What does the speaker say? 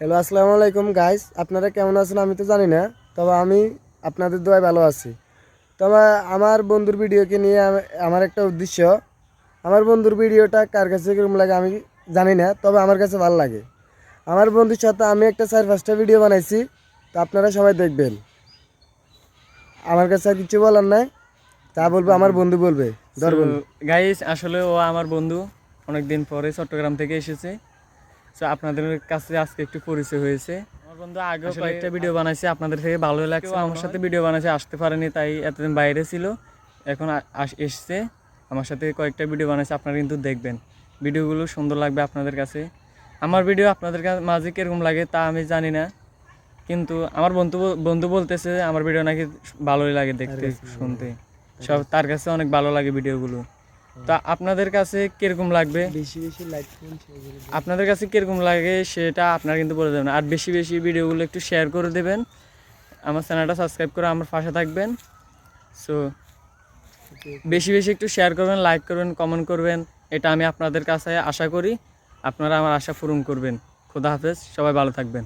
Hello আসসালামু আলাইকুম guys আপনারা কেমন আছেন আমি তো জানি না তবে আমি আপনাদের দোয়ায় ভালো আছি। তবে আমার বন্ধুর ভিডিওকে নিয়ে আমার একটা উদ্দেশ্য। আমার বন্ধুর ভিডিওটা কার কাছে কীরকম লাগে আমি জানি না তবে আমার কাছে ভালো লাগে। আমার বন্ধুর সাথে আমি একটা চার পাঁচটা ভিডিও বানাইছি তো আপনারা সবাই দেখবেন। আমার কাছে আর কিছু বলার নাই তা বলব আমার বন্ধু বলবে। গাইস আসলে ও আমার বন্ধু অনেকদিন পরে চট্টগ্রাম থেকে এসেছে। তো আপনাদের কাছে আজকে একটু পরিচয় হয়েছে। আমার বন্ধু আগেও কয়েকটা ভিডিও বানাইছে আপনাদের থেকে ভালো লাগছে আমার সাথে ভিডিও বানাইছে আসতে পারেনি তাই এতদিন বাইরে ছিল। এখন এসছে আমার সাথে কয়েকটা ভিডিও বানাইছে আপনারা কিন্তু দেখবেন। ভিডিওগুলো সুন্দর লাগবে আপনাদের কাছে। আমার ভিডিও আপনাদের কাছে মাঝে কীরকম লাগে তা আমি জানি না। কিন্তু আমার বন্ধু বন্ধু বলতেছে আমার ভিডিও নাকি ভালোই লাগে দেখতে শুনতে। সব তার কাছে অনেক ভালো লাগে ভিডিওগুলো তা আপনাদের কাছে কীরকম লাগবে? বেশি বেশি লাইক আপনাদের কাছে কীরকম লাগে সেটা আপনারা কিন্তু বলে দেবেন আর বেশি বেশি ভিডিওগুলো একটু শেয়ার করে দেবেন। আমার চ্যানেলটা সাবস্ক্রাইব করে আমার পাশে থাকবেন। সো বেশি বেশি একটু শেয়ার করবেন লাইক করবেন কমেন্ট করবেন। এটা আমি আপনাদের কাছে আশা করি। আপনারা আমার আশা পূরণ করবেন। খোদা হাফেজ সবাই ভালো থাকবেন।